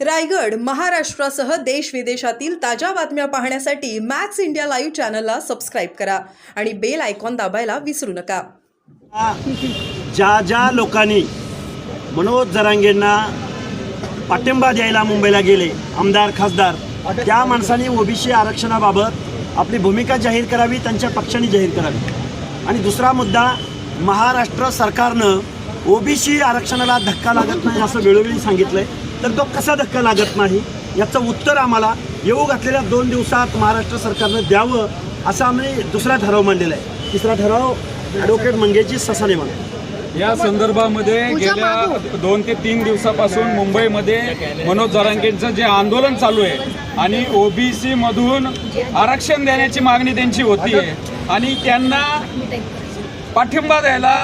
रायगड महाराष्ट्रासह देश विदेशातील ताज्या बातम्या पाहण्यासाठी मॅक्स इंडिया लाईव्ह चॅनलला सबस्क्राईब करा आणि बेल आयकॉन दाबायला विसरू नका. ज्या ज्या लोकांनी मनोज जरांगेंना पाठिंबा द्यायला मुंबईला गेले आमदार खासदार त्या माणसांनी ओबीसी आरक्षणाबाबत आपली भूमिका जाहीर करावी त्यांच्या पक्षाने जाहीर करावी. आणि दुसरा मुद्दा महाराष्ट्र सरकारनं ओबीसी आरक्षणाला धक्का लागत नाही असं वेळोवेळी सांगितलंय. तर तो कसा धक्का लागत नाही? याचं उत्तर आम्हाला येऊ घातलेल्या दोन दिवसात महाराष्ट्र सरकारनं द्यावं असं आम्ही दुसरा ठराव मांडलेला आहे. तिसरा ठराव ॲडव्होकेट मंगेशजी ससाने म्हणून या संदर्भामध्ये गेल्या दोन ते तीन दिवसापासून मुंबईमध्ये मनोज जरांगेंचं जे आंदोलन चालू आहे आणि ओबीसी मधून आरक्षण देण्याची मागणी त्यांची होती आणि त्यांना पाठिंबा द्यायला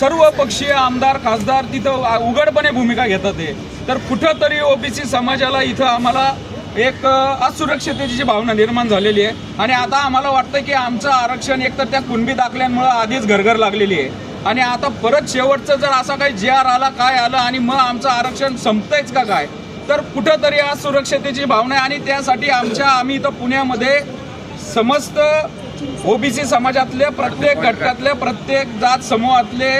सर्व पक्षीय आमदार खासदार तिथं उघडपणे भूमिका घेतात आहे. तर कुठंतरी ओबीसी समाजाला इथं आम्हाला एक असुरक्षिततेची भावना निर्माण झालेली आहे. आणि आता आम्हाला वाटतं की आमचं आरक्षण एकतर त्या कुणबी दाखल्यांमुळे आधीच घरघर लागलेली आहे. आणि आता परत शेवटचं जर असा काही जे आर आला काय आलं आणि मग आमचं आरक्षण संपतंयच का काय? तर कुठंतरी असुरक्षतेची भावना आहे आणि त्यासाठी आमच्या आम्ही इथं पुण्यामध्ये समस्त ओबीसी समाजातले प्रत्येक घटकातले प्रत्येक जात समूहातले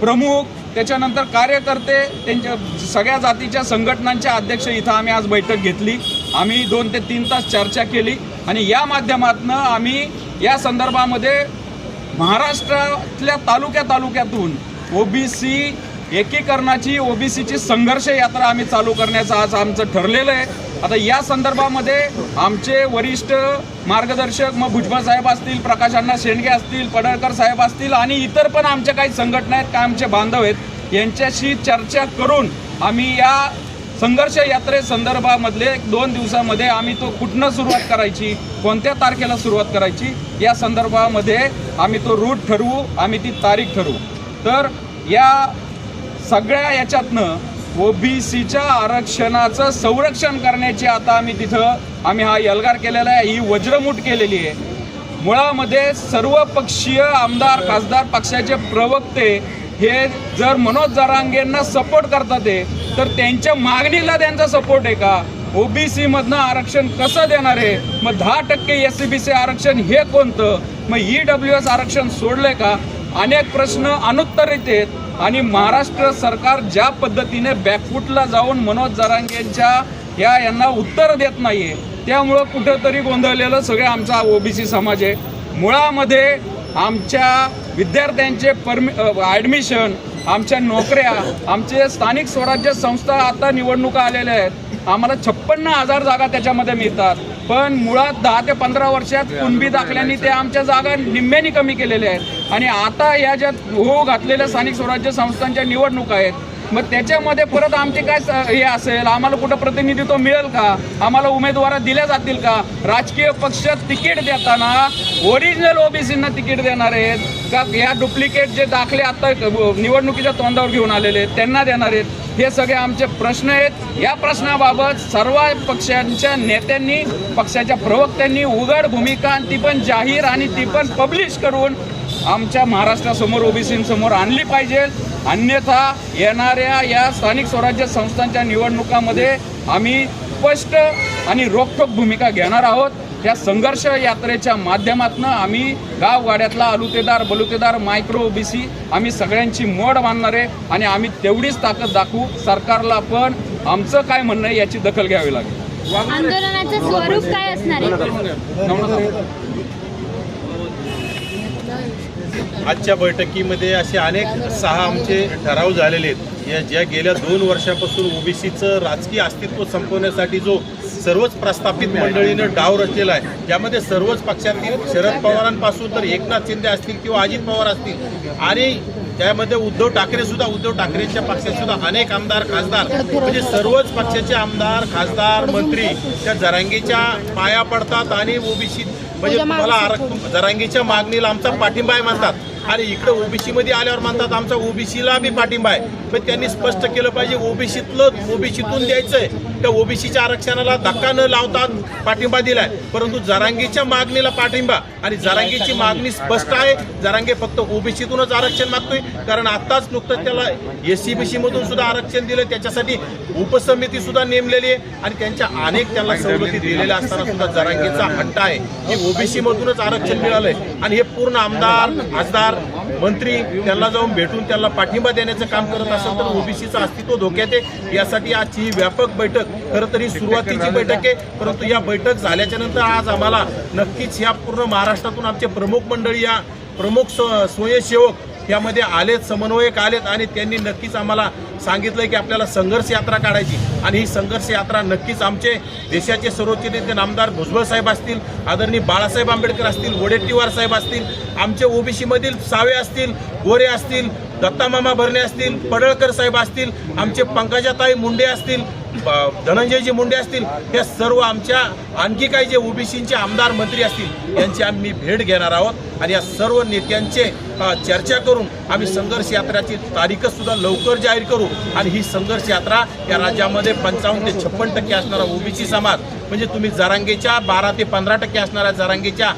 प्रमुख त्याच्यानंतर कार्यकर्ते त्यांच्या सगळ्या जातीच्या संघटनांच्या अध्यक्ष इथं आम्ही आज बैठक घेतली. आम्ही दोन ते तीन तास चर्चा केली आणि या माध्यमातून आम्ही या संदर्भामध्ये महाराष्ट्रातल्या तालुक्या तालुक्यातून ओबीसी एकीकरणाची ओबीसीची संघर्ष यात्रा आम्ही चालू करण्याचं आज आमचं ठरलेलं आहे. आता या संदर्भामध्ये आमचे वरिष्ठ मार्गदर्शक मग भुजबळ साहेब असतील प्रकाशांना शेंडगे असतील पडळकर साहेब असतील आणि इतर पण आमच्या काही संघटना आहेत काय आमचे बांधव आहेत यांच्याशी चर्चा करून आम्ही या संघर्ष यात्रे संदर्भामधले दोन दिवसामध्ये आम्ही तो कुठनं सुरुवात करायची कोणत्या तारखेला सुरुवात करायची या संदर्भामध्ये आम्ही तो रूट ठरवू आम्ही ती तारीख ठरवू. तर या सगळ्या याच्यातनं ओबीसीच्या आरक्षणाचं संरक्षण करण्याची आता आम्ही तिथं आम्ही हा एल्गार केलेला आहे ही वज्रमूट केलेली आहे. मुळामध्ये सर्व पक्षीय आमदार खासदार पक्षाचे प्रवक्ते हे जर मनोज जरांगेंना सपोर्ट करतात आहे तर त्यांच्या मागणीला त्यांचा सपोर्ट आहे का? ओबीसीमधनं आरक्षण कसं देणार आहे? मग दहा टक्के एस सी बी सी आरक्षण हे कोणतं? मग ई डब्ल्यू एस आरक्षण सोडलं आहे का? अनेक प्रश्न अनुत्तरित आहेत. आणि महाराष्ट्र सरकार ज्या पद्धतीने बॅकफूटला जाऊन मनोज जरांगेंच्या या यांना उत्तर देत नाहीये त्यामुळं कुठंतरी गोंधळलेलं सगळं आमचा ओबीसी समाज आहे. मुळामध्ये आमच्या विद्यार्थ्यांचे परमि ॲडमिशन आमच्या नोकऱ्या आमचे स्थानिक स्वराज्य संस्था आता निवडणुका आलेल्या आहेत. आम्हाला छप्पन्न हजार जागा त्याच्यामध्ये मिळतात. पण मुळात दहा ते पंधरा वर्षात कुणबी दाखल्यांनी ते आमच्या जागा निम्म्यानी कमी केलेल्या आहेत. आणि आता या ज्या हो घातलेल्या स्थानिक स्वराज्य संस्थांच्या निवडणुका आहेत मग त्याच्यामध्ये परत आमचे काय स- हे असेल? आम्हाला कुठं प्रतिनिधित्व मिळेल का? आम्हाला उमेदवार दिल्या जातील का? राजकीय पक्ष तिकीट देताना ओरिजिनल ओबीसींना तिकीट देणार आहेत का? या डुप्लिकेट जे दाखले आता निवडणुकीच्या तोंडावर घेऊन आलेले आहेत त्यांना देणार आहेत? हे सगळे आमचे प्रश्न आहेत. या प्रश्नाबाबत सर्व पक्षांच्या नेत्यांनी पक्षाच्या प्रवक्त्यांनी उघड भूमिका आणि ती पण जाहीर आणि ती पण पब्लिश करून आमच्या महाराष्ट्रासमोर ओबीसींसमोर आणली पाहिजे. अन्यथा येणाऱ्या या स्थानिक स्वराज्य संस्थांच्या निवडणुकामध्ये आम्ही स्पष्ट आणि रोखठोक भूमिका घेणार आहोत. या संघर्ष यात्रेच्या माध्यमातून आम्ही गावगाड्यातला अलुतेदार बलुतेदार मायक्रो ओबीसी आम्ही सगळ्यांची मोड मानणार आहे आणि आम्ही तेवढीच ताकद दाखवू. सरकारला पण आमचं काय म्हणणं आहे याची दखल घ्यावी लागेल. आंदोलनाचं स्वरूप काय असणार आहे? आजच्या बैठकीमध्ये असे अनेक सहा आमचे ठराव झालेले आहेत. या ज्या गेल्या दोन वर्षापासून ओबीसीचं राजकीय अस्तित्व संपवण्यासाठी जो सर्वच प्रस्थापित मंडळीनं डाव रचलेला आहे ज्यामध्ये सर्वच पक्षातील शरद पवारांपासून तर एकनाथ शिंदे असतील किंवा अजित पवार असतील आणि त्यामध्ये उद्धव ठाकरे सुद्धा उद्धव ठाकरेंच्या पक्षात सुद्धा अनेक आमदार खासदार म्हणजे सर्वच पक्षाचे आमदार खासदार मंत्री त्या जरांगीच्या पाया पडतात आणि ओबीसी म्हणजे तुम्हाला आरक्षण जरांगीच्या मागणीला आमचा पाठिंबा आहे म्हणतात. आणि इकडे ओबीसी मध्ये आल्यावर म्हणतात आमचा ओबीसीला बी पाठिंबा आहे. पण त्यांनी स्पष्ट केलं पाहिजे ओबीसीतलं ओबीसीतून द्यायचंय. त्या ओबीसीच्या आरक्षणाला धक्का न लावता पाठिंबा दिलाय. परंतु जरांगीच्या मागणीला पाठिंबा आणि जरांगीची मागणी स्पष्ट आहे. जरांगे फक्त ओबीसीतूनच आरक्षण मागतोय. कारण आताच नुकतंच त्याला एससीबीसी मधून सुद्धा आरक्षण दिलं त्याच्यासाठी उपसमिती सुद्धा नेमलेली आहे. आणि त्यांच्या अनेक त्याला सवलती दिलेल्या असताना सुद्धा जरांगेचा हट्ट आहे. की ओबीसी मधूनच आरक्षण मिळालंय. आणि हे पूर्ण आमदार खासदार मंत्री त्यांना जाऊन भेटून त्यांना पाठिंबा देण्याचं काम करत असतात. असेल तर ओबीसीचं अस्तित्व धोक्यात आहे. यासाठी आजची ही व्यापक बैठक खरं तर सुरुवातीची बैठक आहे. परंतु या बैठक झाल्याच्यानंतर आज आम्हाला नक्कीच या पूर्ण महाराष्ट्रातून आमचे प्रमुख मंडळी या प्रमुख स्व- स्वयंसेवक यामध्ये आलेत समन्वयक आलेत आणि त्यांनी नक्कीच आम्हाला सांगितलंय की आपल्याला संघर्ष यात्रा काढायची. आणि ही संघर्ष यात्रा नक्कीच आमचे देशाचे सर्वोच्च नेते नामदार भुजबळ साहेब असतील आदरणीय बाळासाहेब आंबेडकर असतील वडेट्टीवार साहेब असतील आमचे ओबीसी मधील सावे असतील गोरे असतील दत्तामामा भरणे असतील पडळकर साहेब असतील आमचे पंकजाताई मुंडे असतील धनंजयजी मुंडे असतील हे सर्व आमच्या आणखी काही जे ओबीसीचे आमदार मंत्री असतील यांची आम्ही भेट घेणार आहोत. आणि या सर्व नेत्यांचे चर्चा करून आम्ही संघर्ष यात्राची तारीखसुद्धा लवकर जाहीर करू आणि ही संघर्ष यात्रा या राज्यामध्ये पंचावन्न ते छप्पन टक्के असणारा ओबीसी समाज म्हणजे तुम्ही जरांगेच्या बारा ते पंधरा टक्के असणाऱ्या जरांगेच्या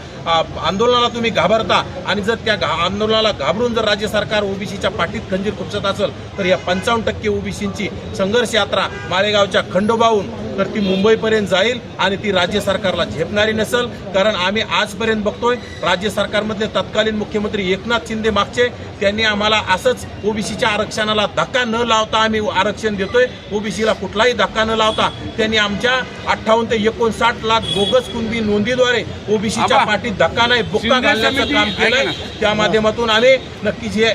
आंदोलनाला तुम्ही घाबरता आणि जर त्या घा- आंदोलनाला घाबरून जर राज्य सरकार ओबीसीच्या पाठीत खंजीर खुपसत असेल तर या पंचावन्न टक्के ओबीसींची संघर्ष यात्रा माळेगावच्या खंडोबाहून तर ती मुंबईपर्यंत जाईल आणि ती राज्य सरकारला झेपणारी नसेल. कारण आम्ही आजपर्यंत बघतोय राज्य सरकारमधले तत्कालीन मुख्यमंत्री एकनाथ शिंदे मागचे. त्यांनी आम्हाला असंच ओबीसीच्या आरक्षणाला धक्का न लावता आम्ही आरक्षण देतोय. ओबीसीला कुठलाही धक्का न लावता त्यांनी आमच्या अठ्ठावन्न ते एकोणसाठ लाख बोगस कुणबी नोंदीद्वारे ओबीसीच्या पाठीत धक्का नाही बुक्का घालण्याचं काम केलंय. त्या माध्यमातून आम्ही नक्कीच हे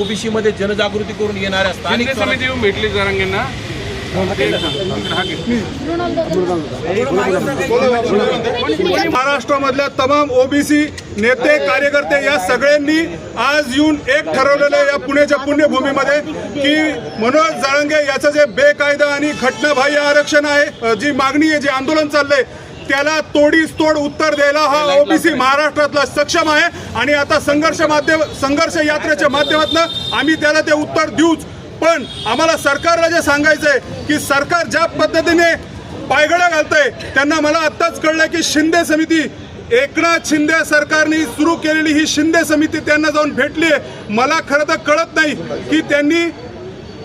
ओबीसी मध्ये जनजागृती करून येणाऱ्या स्थानिक समिती भेटली जरांगेंना. महाराष्ट्रामधल्या तमाम ओबीसी नेते कार्यकर्ते या सगळ्यांनी आज येऊन एक ठरवलेलं आहे या पुण्याच्या पुण्यभूमीमध्ये की मनोज जाळंगे याचं जे बेकायदा आणि घटनाबाह्य आरक्षण आहे जी मागणी आहे जे आंदोलन चाललंय त्याला तोडीस तोड उत्तर द्यायला हा ओबीसी महाराष्ट्रातला सक्षम आहे. आणि आता संघर्ष माध्यम संघर्ष यात्रेच्या माध्यमातून आम्ही त्याला ते उत्तर देऊच. पण आम्हाला सरकारला जे सांगायचं आहे की सरकार ज्या पद्धतीने पायगळा घालतंय त्यांना मला आत्ताच कळलं की शिंदे समिती एकनाथ शिंदे सरकारने सुरू केलेली ही शिंदे समिती त्यांना जाऊन भेटली आहे मला खरं तर कळत नाही की त्यांनी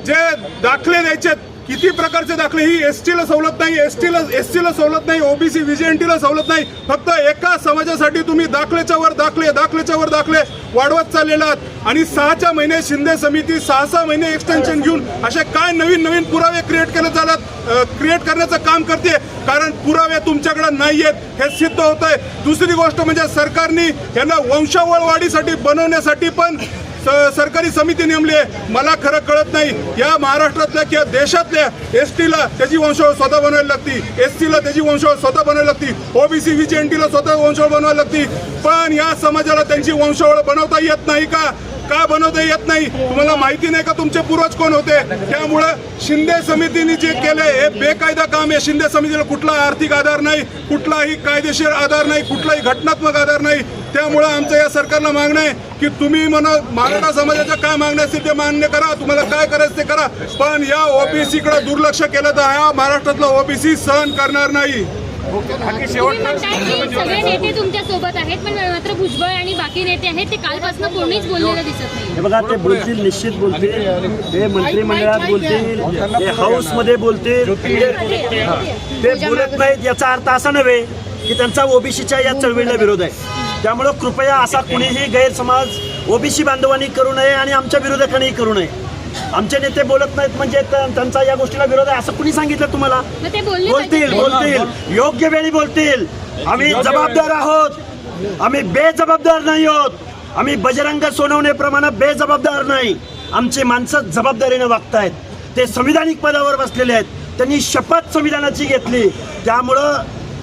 जे दाखले द्यायचे किती प्रकारचे दाखले? ही एस टीला सवलत नाही एस टीला एस टीला सवलत नाही ओबीसी व्हीजेएनटीला सवलत नाही. फक्त एका समाजासाठी तुम्ही दाखलेच्या वर दाखले दाखलेच्या वर दाखले वाढवत चाललेला आहात. आणि सहाच्या महिने शिंदे समिती सहा सहा महिने एक्सटेन्शन घेऊन असे काय नवीन नवीन पुरावे क्रिएट केले जातात क्रिएट करण्याचं काम करते. कारण पुरावे तुमच्याकडे नाही आहेत हे सिद्ध होत आहे दुसरी गोष्ट म्हणजे सरकारने यांना वंशावळ वाढीसाठी बनवण्यासाठी पण स- सरकारी समिती नेमली आहे. मला खरं कळत नाही. या महाराष्ट्रातल्या किंवा देशातल्या एस टीला त्याची वंशावळ स्वतः बनवायला लागती. एस टीला त्याची वंशावळ स्वतः बनवायला लागती. ओबीसी टीला स्वतः वंशावळ बनवायला लागती. पण या समाजाला त्यांची वंशावळ बनवता येत नाही का? का बनवता येत नाही? तुम्हाला माहिती नाही का तुमचे पूर्वज कोण होते? त्यामुळं शिंदे समितीने जे केले हे बेकायदा काम आहे. शिंदे समितीला कुठला आर्थिक आधार नाही कुठलाही कायदेशीर आधार नाही कुठलाही घटनात्मक आधार नाही. त्यामुळं आमचं या सरकारला मागणं आहे की तुम्ही म्हणा मराठा समाजाच्या काय मागण्या असतील ते मान्य करा? तुम्हाला काय करायचं ते करा. पण या ओबीसीकडे दुर्लक्ष केलं तर हा महाराष्ट्रातला ओबीसी सहन करणार नाही. तुम्ही म्हणताय की सगळे नेते तुमच्यासोबत आहेत पण मात्र भुजबळ आणि बाकी नेते आहेत ते कालपासून कोणीच बोललेलं दिसत नाही. हे बघा ते बोलतील निश्चित बोलतील. ते मंत्रिमंडळात बोलतील ते हाऊसमध्ये बोलतील. ते ते बोलत नाहीत याचा अर्थ असा नव्हे की त्यांचा ओबीसीच्या या चळवळीला विरोध आहे. त्यामुळं कृपया असा कुणीही गैरसमाज ओबीसी बांधवांनी करू नये आणि आमच्या विरोधकांनी करू नये. आमचे नेते बोलत नाहीत म्हणजे त्या- त्यांचा या गोष्टीला विरोध आहे असं कुणी सांगितलं तुम्हाला? बोलतील. बोलतील. योग्य वेळी बोलतील. आम्ही जबाबदार आहोत. आम्ही बेजबाबदार नाही आहोत. आम्ही बजरंग सोनवणेप्रमाणे बेजबाबदार नाही. आमची माणसं जबाबदारीने वागतायत. ते संविधानिक पदावर बसलेले आहेत. त्यांनी शपथ संविधानाची घेतली. त्यामुळं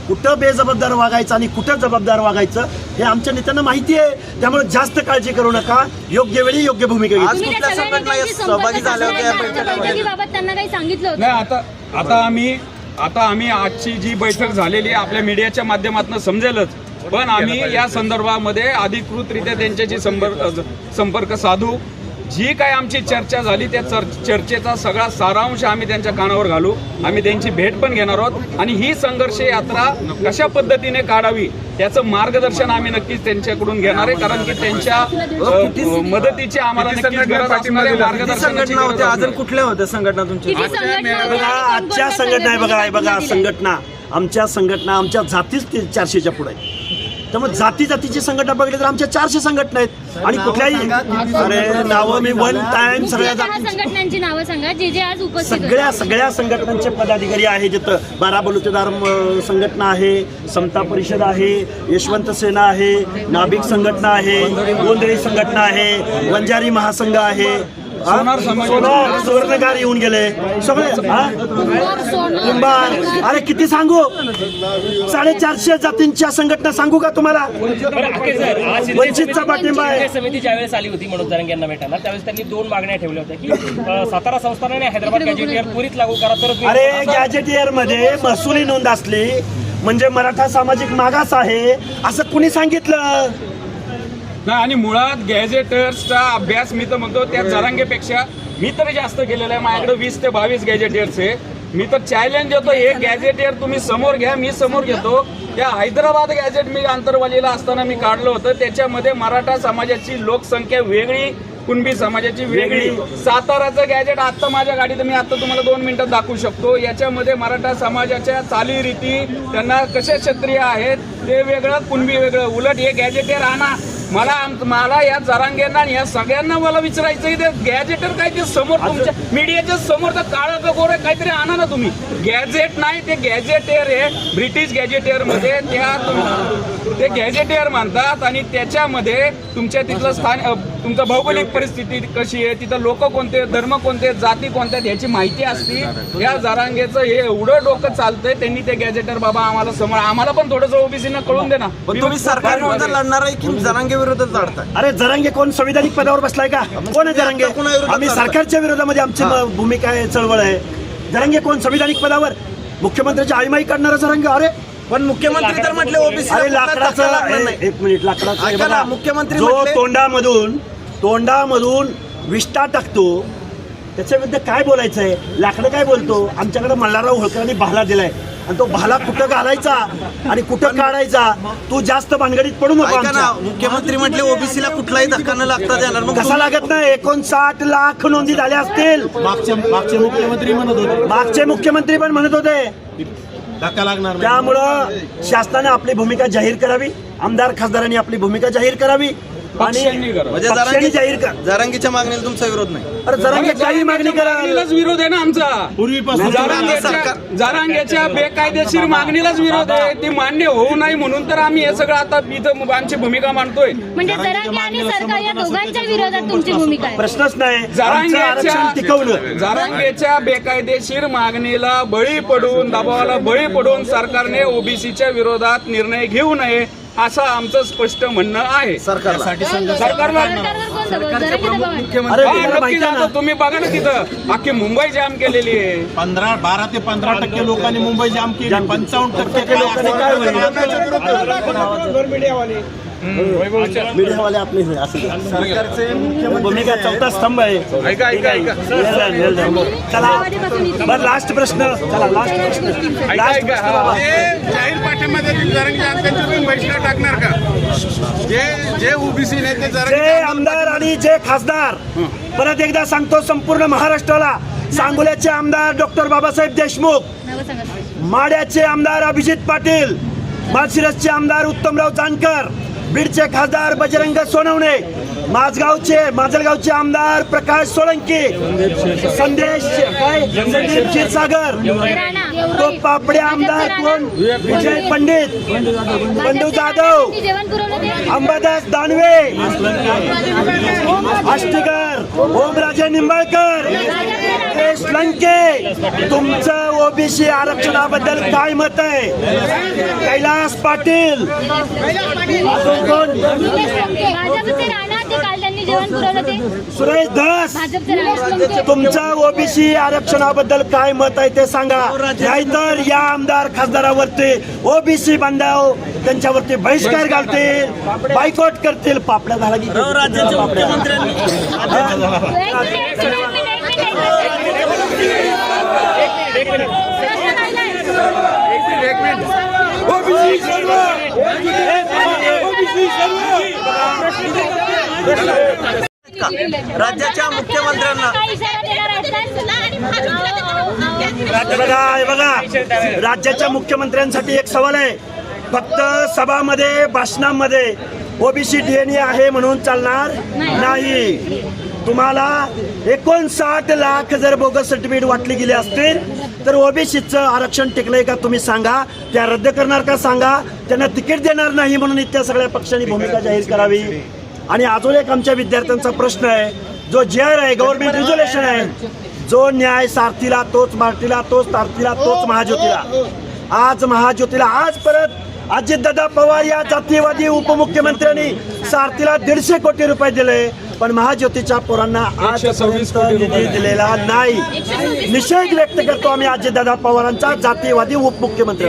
कुठं बेजबाबदार वागायचं आणि कुठं जबाबदार वागायचं हे आमच्या नेत्यांना माहिती आहे. त्यामुळे जास्त काळजी करू नका. योग्य वेळी योग्य भूमिका तुम्ही नेत्यांशी संपर्क साधला बैठकीबाबत त्यांना काही सांगितलं होतं. नाही आता आता आम्ही आता आम्ही आजची जी बैठक झालेली आहे आपल्या मीडियाच्या माध्यमातून समजेलच. पण आम्ही या संदर्भामध्ये अधिकृतरित्या त्यांच्याशी संपर्क संपर्क साधू. जी काय आमची चर्चा झाली त्या चर चर्चेचा सगळा सारांश आम्ही त्यांच्या कानावर घालू. आम्ही त्यांची भेट पण घेणार आहोत. आणि ही संघर्ष यात्रा कशा पद्धतीने काढावी त्याचं मार्गदर्शन आम्ही नक्कीच त्यांच्याकडून घेणार आहे. कारण की त्यांच्या मदतीची आम्हाला. अजून कुठल्या होत्या संघटना तुमच्या? आजच्या संघटना आहे बघा हे बघा? संघटना आमच्या संघटना आमच्या जातीच ते चारशेच्या पुढे आहे त्यामुळे जाती जातीची संघटना बघितली तर आमच्या चारशे संघटना आहेत आणि कुठल्याही अरे नावं मी वन टाइम सगळ्या जाती संघटनांची नावं सांगा जे जे आज उपस्थित. सगळ्या सगळ्या संघटनांचे पदाधिकारी आहे जिथं बारा बलुतेदार अं, संघटना आहे समता परिषद आहे यशवंत सेना आहे नाभिक संघटना आहे गोंधळी संघटना आहे वंजारी महासंघ आहे? सोनार समाज- सोनार सुवर्णकार येऊन गेले. सगळे हा? कुंभार, अरे किती सांगू? साडेचारशे जातींच्या संघटना सांगू का तुम्हाला? वंचितचा पाठिंबा आहे. समिती ज्यावेळेस आली होती मनोज जरंगे यांना भेटायला त्यावेळेस त्यांनी दोन मागण्या ठेवल्या होत्या की सातारा संस्थानाने हैदराबाद गॅजेटियर त्वरित लागू करा तर अरे गॅजेटियरमध्ये महसुली नोंद असली म्हणजे मराठा सामाजिक मागास आहे असं कुणी सांगितलं? नाही आणि मुळात गॅजेटर्सचा अभ्यास मी तर म्हणतो त्या जरांगेपेक्षा मी तर जास्त केलेला आहे. माझ्याकडे वीस ते बावीस गॅजेटियर्स आहे. मी तर चॅलेंज देतो हे गॅजेटियर तुम्ही समोर घ्या मी समोर घेतो. त्या हैदराबाद गॅजेट मी आंतरवालीला असताना मी काढलं होतं. त्याच्यामध्ये मराठा समाजाची लोकसंख्या वेगळी कुणबी समाजाची वेगळी. साताराचं गॅजेट आत्ता माझ्या गाडीत मी आता तुम्हाला दोन मिनिटात दाखवू शकतो. याच्यामध्ये मराठा समाजाच्या चालीरीती त्यांना कसे क्षत्रिय आहेत ते वेगळं कुणबी वेगळं. उलट हे गॅजेटेर आणा. मला आम- मला या जरांगेंना आणि या सगळ्यांना मला विचारायचं आहे, ते गॅजेटर काय ते समोर तुमच्या मीडियाच्या समोर तर काळं का गोरं काहीतरी आणा ना तुम्ही. गॅजेट नाही ते गॅजेटेर आहे. ब्रिटिश गॅजेटेअरमध्ये त्या तुम- ते गॅजेटेअर म्हणतात आणि त्याच्यामध्ये तुमच्या तिथलं स्थान अ, तुमचं भौगोलिक परिस्थिती कशी आहे? तिथं लोक कोणते धर्म कोणते जाती कोणत्या आहेत? याची माहिती असती. या जरांगेचं हे एवढं डोकं चालतंय त्यांनी ते गॅजेटर बाबा आम्हाला समोर आम्हाला पण थोडंसं ओबीसीना कळून दे ना. पण तुम्ही सरकार लढणार आहे की जरांगे विरोधात लढताय? अरे जरांगे कोण? संविधानिक पदावर बसलाय का? कोण आहे जरांगे? आम्ही? सरकारच्या विरोधामध्ये आमची भूमिका आहे चळवळ आहे. जरांगे कोण? संविधानिक पदावर? मुख्यमंत्र्याची आईमाई करणारा जरांगे. अरे पण मुख्यमंत्री तर म्हटले ओबीसी अरे लाकडाचं एक मिनिट लाकडाचं. मुख्यमंत्री तोंडामधून तोंडामधून विष्टा टाकतो. त्याच्याविरुद्ध काय बोलायचं आहे लाकडं काय बोलतो? आमच्याकडे मल्हारराव होळकरांनी भाला दिलाय. आणि तो भाला कुठं घालायचा आणि कुठं काढायचा? तू जास्त भानगडीत पडू नको आमच्या. मुख्यमंत्री म्हटले ओबीसीला कुठलाही धक्का न लागता देणार. मग कसा लागत नाही? एकोणसाठ लाख नोंदी झाल्या असतील. मागचे मागचे मुख्यमंत्री म्हणत होते. मागचे मुख्यमंत्री पण म्हणत होते. धक्का लागणार नाही. त्यामुळं शासनाने आपली भूमिका जाहीर करावी. आमदार खासदारांनी आपली भूमिका जाहीर करावी. पक्षांनी. म्हणजे पक्षांनी जाहीर कर. जरांगे जरांगीच्या मागणीला तुमचा विरोध नाही. अरे जरांगे काही मागणी करा. मागणीलाच विरोध आहे ना आमचा. पूर्वीपासून जारांगेच्या बेकायदेशीर मागणीलाच विरोध आहे. ती मान्य होऊ नाही म्हणून तर आम्ही हे सगळं आता इथं आमची भूमिका मांडतोय. म्हणजे जरांगे आणि सरकार या दोघांच्या विरोधात तुमची भूमिका आहे. प्रश्नच नाही. आमचं आरक्षण टिकवलं. जारांगेच्या बेकायदेशीर मागणीला बळी पडून दबावाला बळी पडून सरकारने ओबीसीच्या विरोधात निर्णय घेऊ नये. असं आमचं स्पष्ट म्हणणं आहे. सरकारला. सरकारला? नक्की जातो. तुम्ही बघा ना तिथं. अख्खी मुंबई जाम केलेली आहे. पंधरा बारा ते पंधरा टक्के लोकांनी मुंबई जाम केली. पंचावन्न टक्के लोकांनी काय मीडियावाले आपले हे असं भूमिका चौथा स्तंभ आहे. ऐका, ऐका, ऐका. चला बरं लास्ट प्रश्न. चला लास्ट प्रश्न. ऐका, लास्ट ऐका. प्रश्न बाबा. जाहीर पाठिंबा देतील जरांगे त्यांच्या तुम्ही बहिष्कार टाकणार का? जे जे ओबीसी नेते जे आमदार आणि जे खासदार. परत एकदा सांगतो संपूर्ण महाराष्ट्राला. सांगोल्याचे आमदार डॉक्टर बाबासाहेब देशमुख. माड्याचे आमदार अभिजित पाटील. माळशिरसचे आमदार उत्तमराव जानकर. बीडचे खासदार बजरंग सोनवणे माझगावचे माजलगावचे आमदार प्रकाश सोळंकी संदेश काय? संदीप क्षीरसागर तो पापडे आमदार कोण? विजय पंडित बंडू जाधव अंबादास दानवे आष्टीकर ओमराजे निंबाळकर लंके तुमचं ओबीसी आरक्षणाबद्दल काय मत आहे? कैलास पाटील. अजून कोण सुरेश धस. लोमटे तुमचं ओबीसी आरक्षणाबद्दल काय मत आहे ते सांगा. नाहीतर या आमदार खासदारावरती ओबीसी बांधव त्यांच्यावरती बहिष्कार घालतील बायकॉट करतील पापड्या झाला की राज्याच्या मुख्यमंत्र्यांनी एक मिनिट, एक मिनिट, एक मिनिट, एक मिनिट. प्रश्न काढलाय. ओबीसी सर्व राज्याच्या मुख्यमंत्र्यांना बघा बघा. राज्याच्या मुख्यमंत्र्यांसाठी एक सवाल आहे. फक्त सभामध्ये भाषणामध्ये ओबीसी डीएनए आहे म्हणून चालणार नाही. तुम्हाला एकोणसाठ लाख जर बोगस सर्टिफिकेट वाटली गेली असतील तर ओबीसीचं आरक्षण टिकलंय का तुम्ही सांगा. त्या रद्द करणार का सांगा. त्यांना तिकीट देणार नाही म्हणून इतक्या सगळ्या पक्षांनी भूमिका जाहीर करावी. आणि अजून एक आमच्या विद्यार्थ्यांचा प्रश्न आहे. जो जे आर आहे गव्हर्नमेंट रिझोल्युशन आहे जो न्याय सारथीला तोच मारतीला तोच तारतीला तोच महाज्योतीला. आज महाज्योतीला आज परत अजितदादा पवार या जातीयवादी उपमुख्यमंत्र्यांनी सारथीला दीडशे कोटी रुपये दिले. पण महाज्योतीच्या पोरांना आजपर्यंत निधी दिलेला नाही. निषेध व्यक्त करतो आम्ही अजितदादा पवारांचा दोन उपमुख्यमंत्री